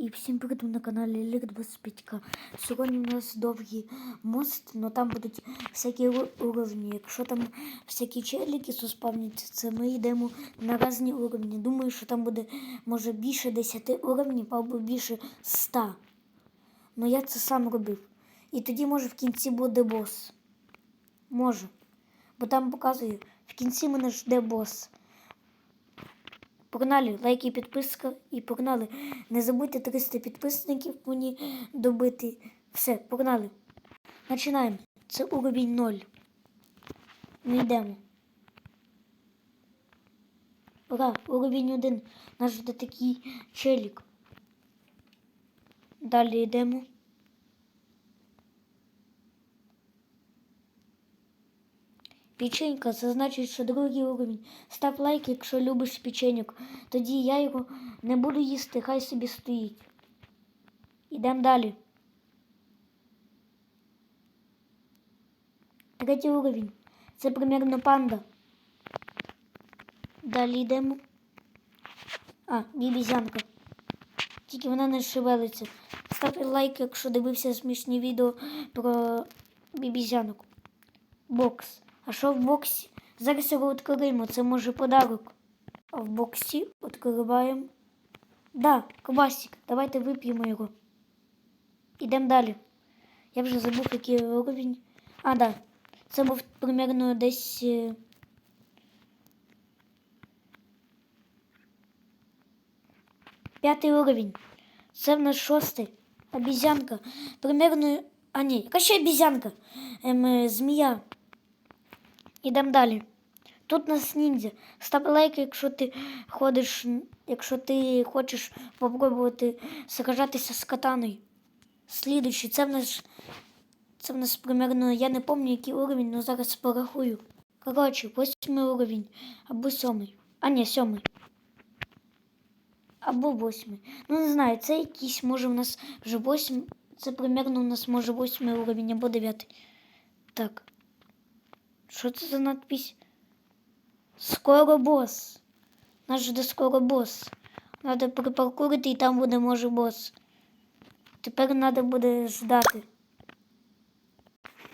І всім привіт на каналі Лік 25 Сьогодні у нас довгий мост, але там будуть всякі уровні. Якщо там всякі челіки суспавняться, це ми йдемо на різні уровні. Думаю, що там буде може більше 10 уровнів або більше 100. Ну я це сам робив. І тоді може в кінці буде бос. Може. Бо там показує, в кінці мене жде бос. Погнали, лайки підписка і погнали. Не забудьте 300 підписників мені добити. Все, погнали. Починаємо. Це уровень 0. Ми йдемо. Ура, уровень 1. Наш такий челік. Далі йдемо. Печенька, це значить, що другий уровень. Став лайк, якщо любиш печеньок. Тоді я його не буду їсти, хай собі стоїть. Ідемо далі. Третій уровень. Це примерно панда. Далі йдемо. А, бібізянка. Тільки вона не шевелиться. Ставте лайк, якщо дивився смішні відео про бібізянок. Бокс. А що в боксі? Зараз його відкриємо, це може подарок. А в боксі відкриваємо. Да, квасик. Давайте вип'ємо його. Ідемо далі. Я вже забув, який уровень. А, да. Це був примерно десь. е, П'ятий уровень. Це в нас шостий. Обізянка. Примерно. А ні, яка ще обізянка? Ем, е, змія. Ідемо далі. Тут нас ніндзя. Став лайк, якщо ти ходиш, якщо ти хочеш попробувати сражатися з катаною. Слідуючий, це в нас. Це в нас примерно, я не пам'ятаю, який уровень, але зараз порахую. Коротше, восьмий уровень. Або сьомий. А ні, сьомий. Або восьмий. Ну не знаю, це якийсь, може у нас вже восьмий. Це примерно у нас може восьмий уровень або дев'ятий. Так. Що це за надпись? Скоро бос. Нас жде скоро бос. Надо припаркурити і там буде може бос. Тепер треба буде ждати.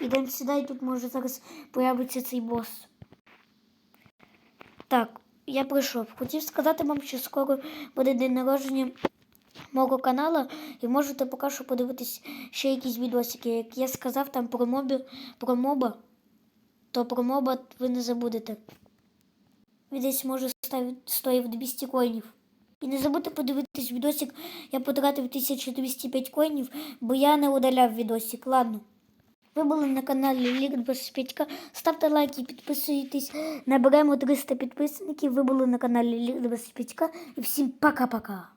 Ідемо сюди, і тут може зараз появиться цей бос. Так, я прийшов. Хотів сказати вам, що скоро буде день народження мого каналу, і можете поки що подивитись ще якісь відосики. Як я сказав там про мобі, про моба, то про моба ви не забудете. Він десь може стоїв 200 коїнів. І не забудьте подивитись відосик. Я потратив 1205 коїнів, бо я не удаляв відосик. Ладно. Ви були на каналі Лік 25. Ставте лайки, підписуйтесь. Наберемо 300 підписників. Ви були на каналі Лік 25. І всім пока-пока.